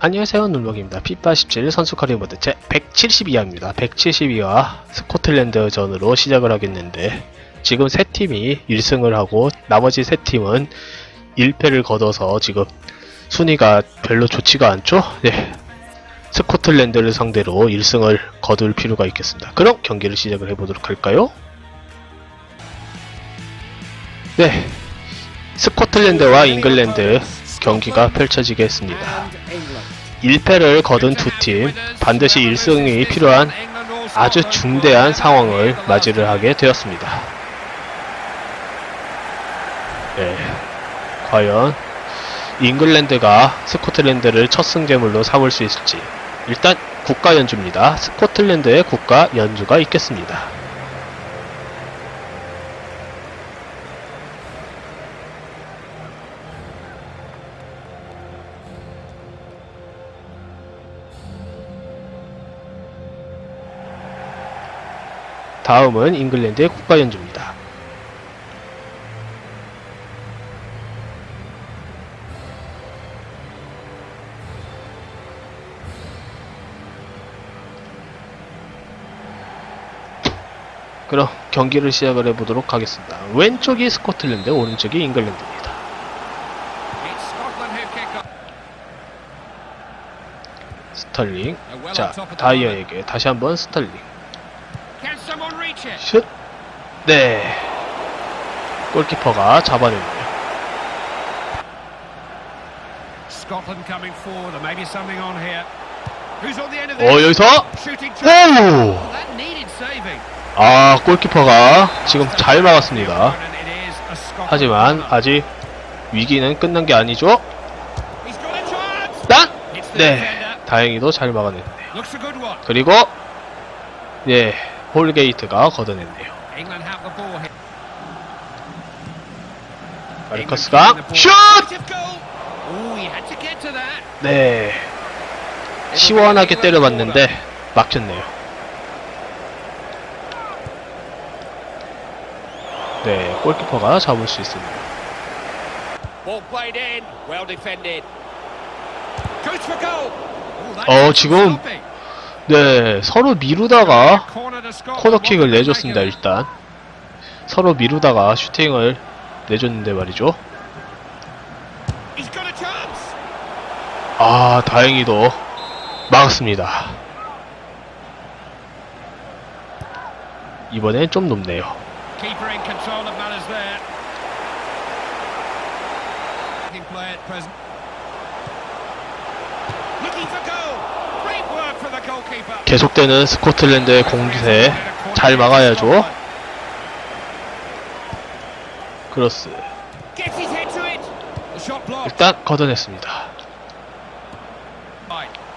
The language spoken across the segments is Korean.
안녕하세요 눌럭입니다. 피파 17 선수 커리어 모드 제 172화입니다. 172화 스코틀랜드전으로 시작을 하겠는데 지금 세 팀이 1승을 하고 나머지 세 팀은 1패를 거둬서 지금 순위가 별로 좋지가 않죠? 네. 스코틀랜드를 상대로 1승을 거둘 필요가 있겠습니다. 그럼 경기를 시작을 해보도록 할까요? 네. 스코틀랜드와 잉글랜드 경기가 펼쳐지겠습니다. 1패를 거둔 두 팀 반드시 1승이 필요한 아주 중대한 상황을 맞이를 하게 되었습니다. 네. 과연 잉글랜드가 스코틀랜드를 첫 승제물로 삼을 수 있을지 일단 국가 연주입니다. 스코틀랜드의 국가 연주가 있겠습니다. 다음은 잉글랜드의 국가 연주입니다. 그럼 경기를 시작을 해보도록 하겠습니다. 왼쪽이 스코틀랜드, 오른쪽이 잉글랜드입니다. 스털링. 자, 다이어에게 다시 한번 스털링. 슛. 네. 골키퍼가 of 어? 여기서 Shooting 오! to That needed saving. 아, 골키퍼가 지금 잘 막았습니다. 하지만. 아직 위기는 끝난 게 아니죠? The 네. 다행히도 잘 막아냈네요. 그리고 예, 홀게이트가 걷어냈네요. 마리커스가 슛! Oh. 네. 시원하게 때려봤는데 막혔네요. 네, 골키퍼가 잡을 수 있습니다. Oh, 어, 지금. 네, 서로 미루다가. 코너킥을 내줬습니다? 일단. 서로 미루다가 슈팅을 내줬는데 말이죠. 아, 다행히도 막았습니다. 이번엔 좀 높네요. Great work for the goalkeeper. 계속되는 스코틀랜드의 공세 잘 막아야죠. 크로스. 일단 걷어냈습니다.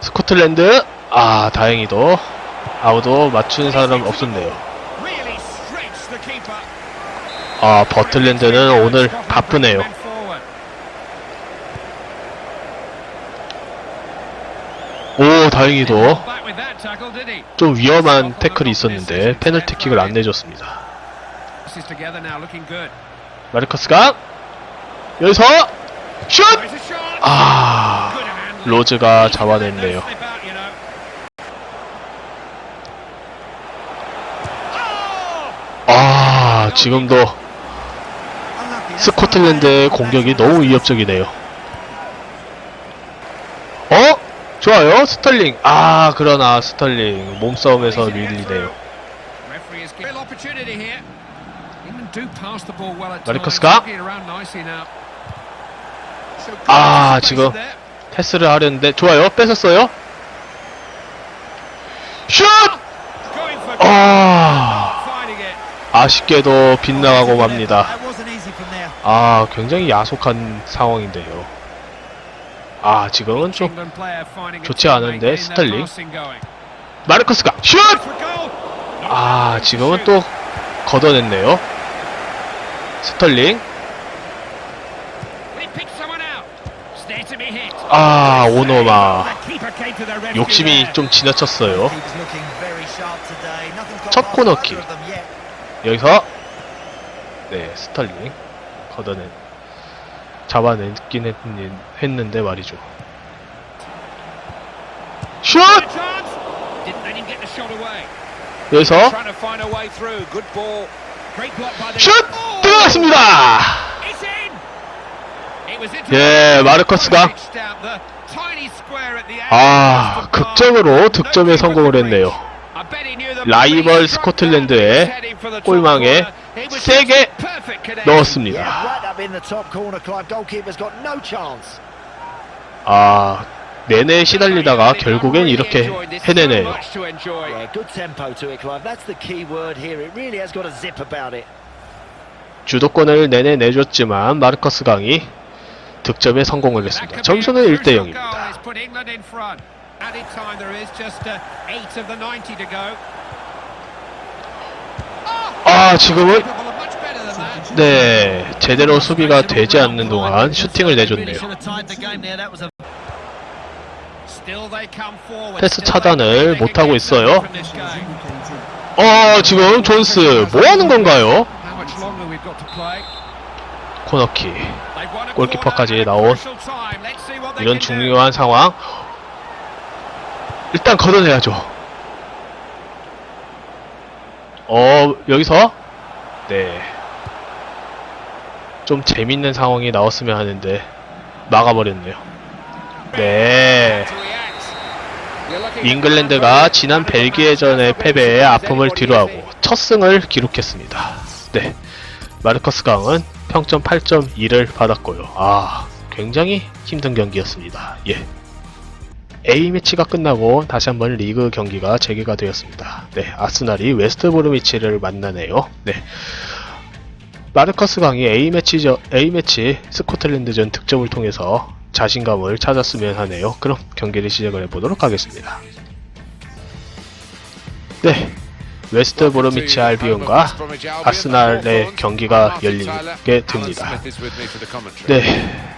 스코틀랜드 아 다행히도 아무도 맞춘 사람 없었네요. 아 버틀랜드는 오늘 바쁘네요. 오 다행히도? 좀 위험한 태클이 있었는데 페널티킥을 안 내줬습니다. 마르커스가 여기서 슛! 아. 로즈가 잡아냈네요. Oh! 아 지금도 스코틀랜드의 공격이 너무 위협적이네요. 어? 좋아요 스털링 아 그러나 스털링 몸싸움에서 밀리네요. 마리커스가? 아, 지금. 패스를 하려는데 좋아요 뺏었어요. 슛! 아. 아쉽게도 빗나가고 맙니다. 아 굉장히 야속한 상황인데요. 아 지금은 좀 좋지 않은데, going. 마르커스가 슛! 아 지금은 또 걷어냈네요. 스털링. 아 오노마 욕심이. 좀 지나쳤어요. 첫 코너킥. 여기서 네 스털링 걷어낸 잡아냈긴 했, 했는데 말이죠. 슛! 여기서. 슛! Oh! 들어갔습니다! 예, 마르커스가. 아, 극적으로 득점에 성공을 했네요. 라이벌 스코틀랜드의 골망에 세게 넣었습니다. 아, 내내 시달리다가 결국엔 이렇게 해내네요. 주도권을 내내 내줬지만 마르커스 강이 득점에 성공을 했습니다. 점수는 1대 0입니다. 아, 지금은 네, 제대로 수비가 되지 않는 동안 슈팅을 내줬네요. 패스 차단을 못하고 있어요. 어, 지금 존스 뭐 하는 건가요? 코너킥. 골키퍼까지 나온 이런 중요한 상황. 일단 걷어내야죠. 어, 여기서 네. 좀 재밌는 상황이 나왔으면 하는데 막아버렸네요. 네. 잉글랜드가 지난 벨기에전의 패배에 아픔을 뒤로하고 첫 승을 기록했습니다. 네. 마르커스 강은 평점 8.2를 받았고요. 아, 굉장히 힘든 경기였습니다. 예. A매치가 끝나고 다시 한번 리그 경기가 재개가 되었습니다. 네, 아스날이 웨스트 브루미치를 만나네요. 네. 마르커스 강이 A매치, A매치 스코틀랜드전 득점을 통해서 자신감을 찾았으면 하네요. 그럼 경기를 시작을 해보도록 하겠습니다. 네. 웨스트 브로미치 알비온과 아스날의 경기가 열리게 됩니다. 네.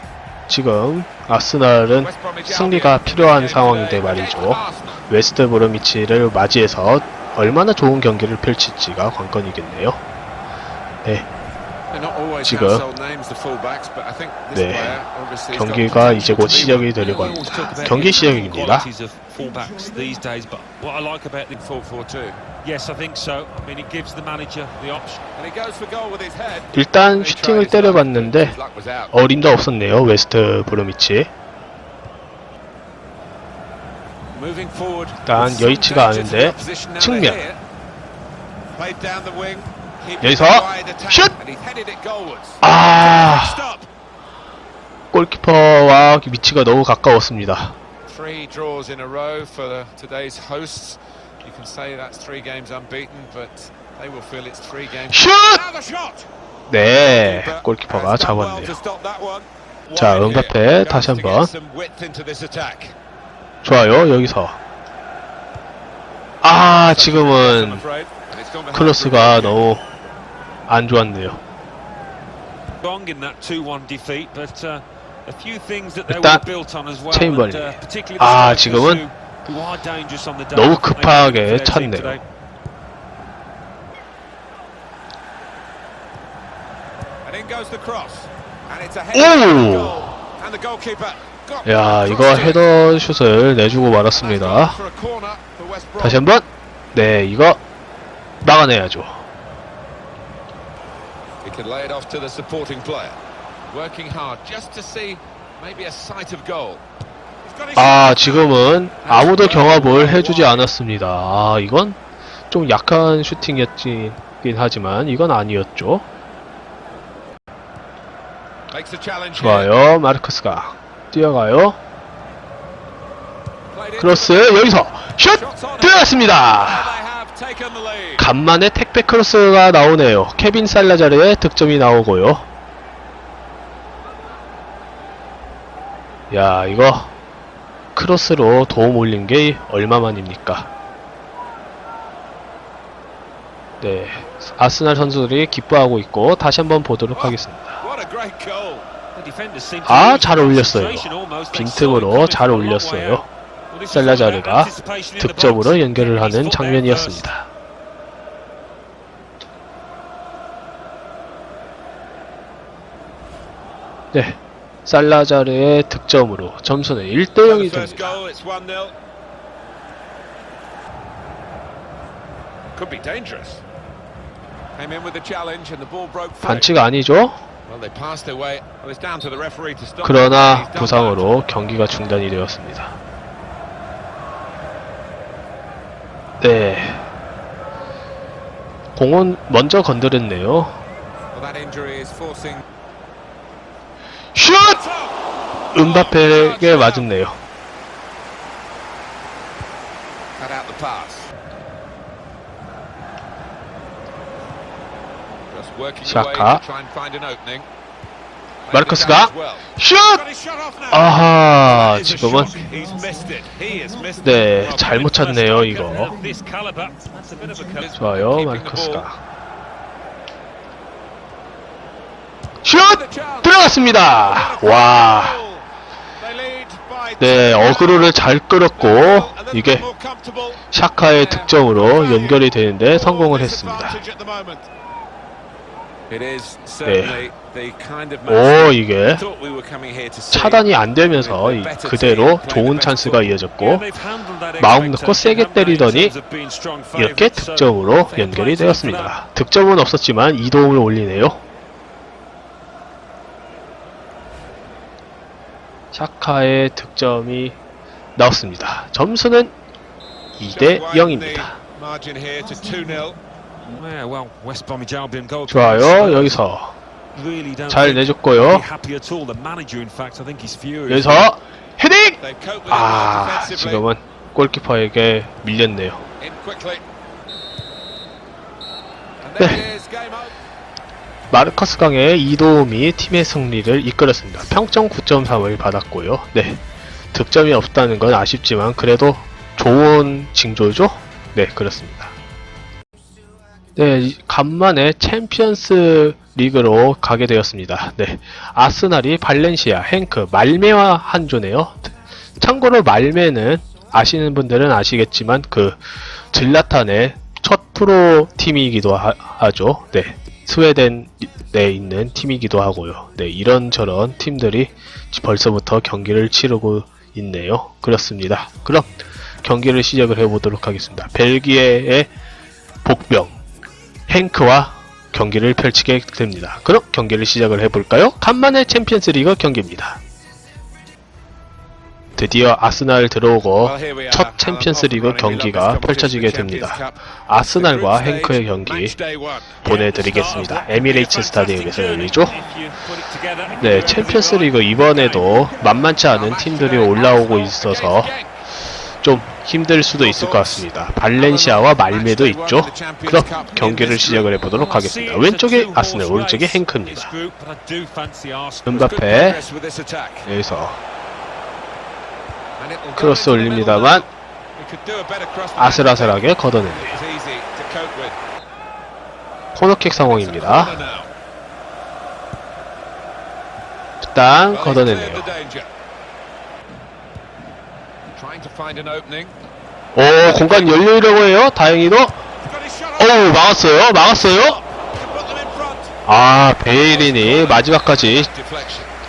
지금 아스날은 승리가 필요한 상황인데 말이죠. 웨스트 브로미치를 맞이해서 얼마나 좋은 경기를 펼칠지가 관건이겠네요. 네. 지금 네 경기가 이제 곧 시작이 되려고 합니다. 경기 시작입니다. Yes, I think so. I mean, it gives the manager the option. 일단 슈팅을 때려봤는데 어림도 없었네요. 웨스트 브로미치. 일단 여의치가 않은데 측면. 여기서 슛! 아 골키퍼와 위치가 너무 가까웠습니다. Three draws in a row for the, today's hosts. You can say that's three games unbeaten, but they will feel it's three games. 슛! 네, 골키퍼가 잡았네요. 자, here. 다시 한번. 좋아요, 여기서. 아, 지금은 Bruno. 너무 안 좋았네요. Wrong in that 2-1 defeat, but uh, a few things that they 일단. 체인벌리. uh, 아, 지금은. 너무 급하게 찼네요. 오! header goal. And the goalkeeper got 야, 이거 crossed it. 헤더 슛을 내주고 말았습니다. 다시 한번. 네, 이거 막아내야죠. Working hard just to see maybe a sight of goal. 아, 지금은 아무도 경합을 해주지 않았습니다. 아, 이건 좀 약한 슈팅이었긴 하지만 이건 아니었죠. 좋아요. 마르크스가 뛰어가요. 크로스 여기서 슛. 들어갔습니다. Lead. 간만에 택배 크로스가 나오네요. 케빈 살라자르의 득점이 나오고요. 야, 이거 크로스로 도움 올린 게 얼마만입니까? 네, 아스날 선수들이 기뻐하고 있고 다시 한번 보도록 하겠습니다. 아, 잘 올렸어요. 빈틈으로 잘 올렸어요. the 득점으로. 연결을 하는. 장면이었습니다. 네, 살라자르의 득점으로 점수는 1대 For 0이 the first 됩니다. goal, it's 1-0. Could be dangerous. Came in with the challenge and the ball broke free. 반칙 아니죠? 그러나 부상으로 경기가 중단이 되었습니다. 네. 공은 먼저 건드렸네요. 은바페에게 맞았네요. 샤카. 마르커스가. 슛! 아하, 지금은. 네, 잘못 striker 이거. 좋아요, 마르커스가. 슛! 들어갔습니다. 와. 네, 어그로를 잘 끌었고, 이게. 샤카의 득점으로 연결이 되는데 성공을 했습니다. Of 오, 이게. 차단이 안 되면서 이- 그대로 좋은 찬스가 이어졌고, 마음 놓고 세게 때리더니 이렇게 득점으로 연결이 되었습니다. 득점은 없었지만 이동을 올리네요. 샤카의 득점이 나왔습니다. 점수는 2대 0입니다. Margin here to 2-0. Yeah, well, West Bromwich Albion goal 좋아요. 여기서 잘 내줬고요. 여기서 헤딩! 아. 지금은 골키퍼에게 밀렸네요. 네. 마르커스 강의 이도움이 팀의 승리를 이끌었습니다. 평점 9.3을 받았고요. 네. 득점이 없다는 건 아쉽지만 그래도 좋은 징조죠? 네, 그렇습니다. 네, 이- 간만에 챔피언스 리그로 가게 되었습니다. 네. 아스날이 발렌시아, 행크, 말메와 한조네요. 참고로 말메는 아시는 분들은 아시겠지만 그 질라탄의 첫 프로 팀이기도 하, 하죠. 네. 스웨덴에 있는 팀이기도 하고요. 네, 이런저런 팀들이 벌써부터 경기를 치르고 있네요. 그렇습니다. 그럼 경기를 시작을 해보도록 하겠습니다. 벨기에의 복병 행크와 경기를 펼치게 됩니다. 그럼 경기를 시작을 해볼까요? 간만에 챔피언스 리그 경기입니다. 드디어 아스날 들어오고. 첫 챔피언스 리그 경기가 펼쳐지게 됩니다. 아스날과 행크의 경기 보내드리겠습니다. 에미레이츠 스타디움에서 열리죠. 네, 챔피언스 리그 이번에도 만만치 않은 팀들이 올라오고 있어서 좀 힘들 수도 있을 것 같습니다. 발렌시아와 말메도 있죠. 그럼 경기를 시작을 해보도록 하겠습니다. 왼쪽에 아스날, 오른쪽에 행크입니다. 은바페 여기서 크로스 올립니다만 아슬아슬하게 걷어내네요. 코너킥 상황입니다. 일단 걷어내네요. 오 공간 열리려고 해요. 다행히도 어우 막았어요. 막았어요. 아 베일린이 마지막까지.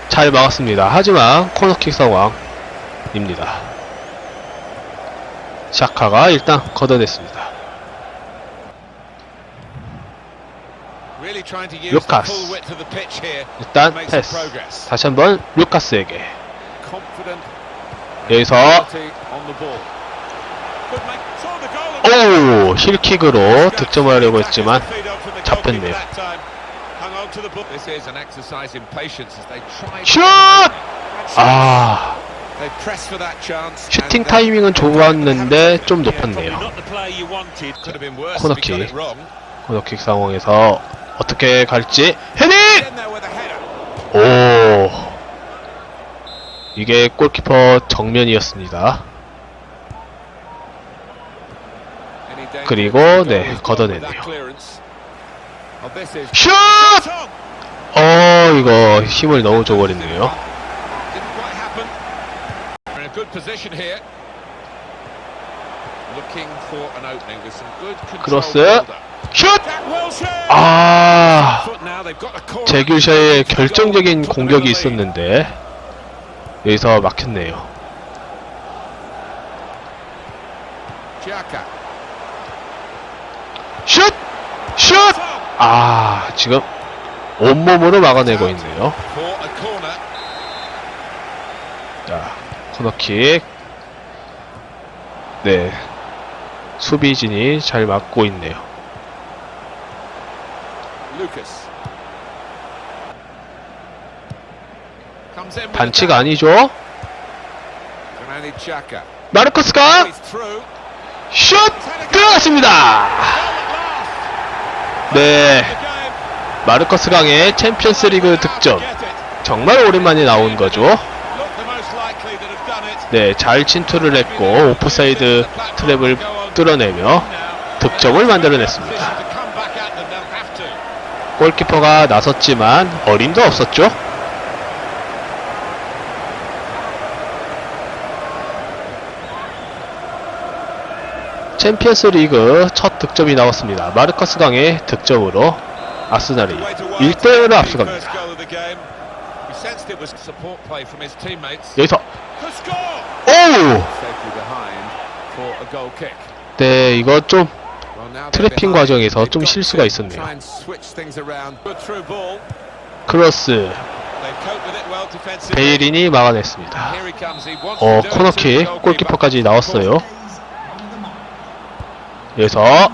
잘 막았습니다. 하지만 코너킥 상황 입니다. 샤카가 일단 걷어냈습니다. Here. 일단 패스. 다시 한번 루카스에게 여기서. 오 힐킥으로 득점하려고 했지만 잡혔네요. 슛! 아 슈팅 uh, 타이밍은 좋았는데 좀 높았네요. 코너킥. 코너킥 상황에서 어떻게 갈지 헤딩! 오 이게 골키퍼 정면이었습니다. 그리고, 네, 걷어내네요. Oh, 슛! 어 이거 힘을 너무 줘버렸네요. Good position here. Looking for an opening with some good control. 크로스. 슛! 아. 제규샤의 결정적인 공격이 있었는데 여기서 막혔네요. 슛! 슛! 아, 지금 온몸으로 막아내고 있네요. 자, 코너킥. 네. 수비진이 잘 막고 있네요. 반칙 아니죠? Through. 슛! 들어갔습니다! 네. 마르커스 강의 챔피언스 리그 득점. 정말 오랜만에 나온 거죠. 네, 잘 침투를 했고 오프사이드 트랩을 뚫어내며 득점을 만들어냈습니다. 골키퍼가 나섰지만 어림도 없었죠. 챔피언스 리그 첫 득점이 나왔습니다. 마르커스 강의 득점으로 아스날이 1대1로 앞서갑니다. 여기서. 오! 네, 이거 좀 트래핑. 과정에서 좀 실수가 있었네요. 크로스. 베일린이 막아냈습니다. 어, 코너킥. 골키퍼까지 나왔어요. 여기서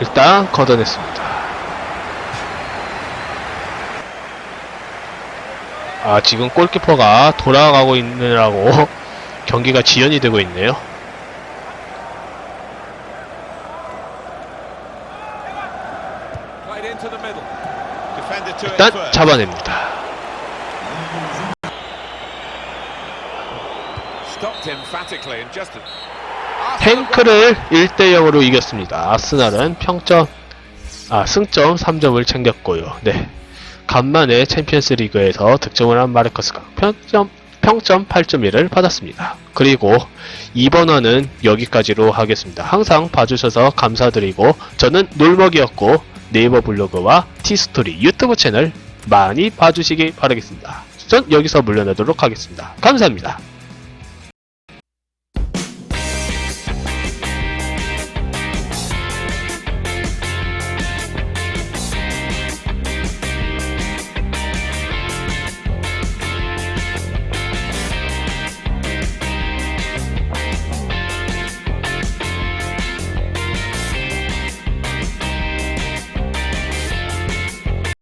일단 걷어냈습니다. 아, 지금 골키퍼가 돌아가고 있느라고 경기가 지연이 되고 있네요. 일단. 잡아냅니다. 탱크를 1대 0으로 이겼습니다. 아스날은 평점 아 승점 3점을 챙겼고요. 네. 간만에 챔피언스 리그에서 득점을 한 마르커스가 평점 평점 8.1을 받았습니다. 그리고 이번 화는 여기까지로 하겠습니다. 항상 봐주셔서 감사드리고 저는 놀먹이었고 네이버 블로그와 티스토리 유튜브 채널 많이 봐주시기 바라겠습니다. 전 여기서 물러나도록 하겠습니다. 감사합니다.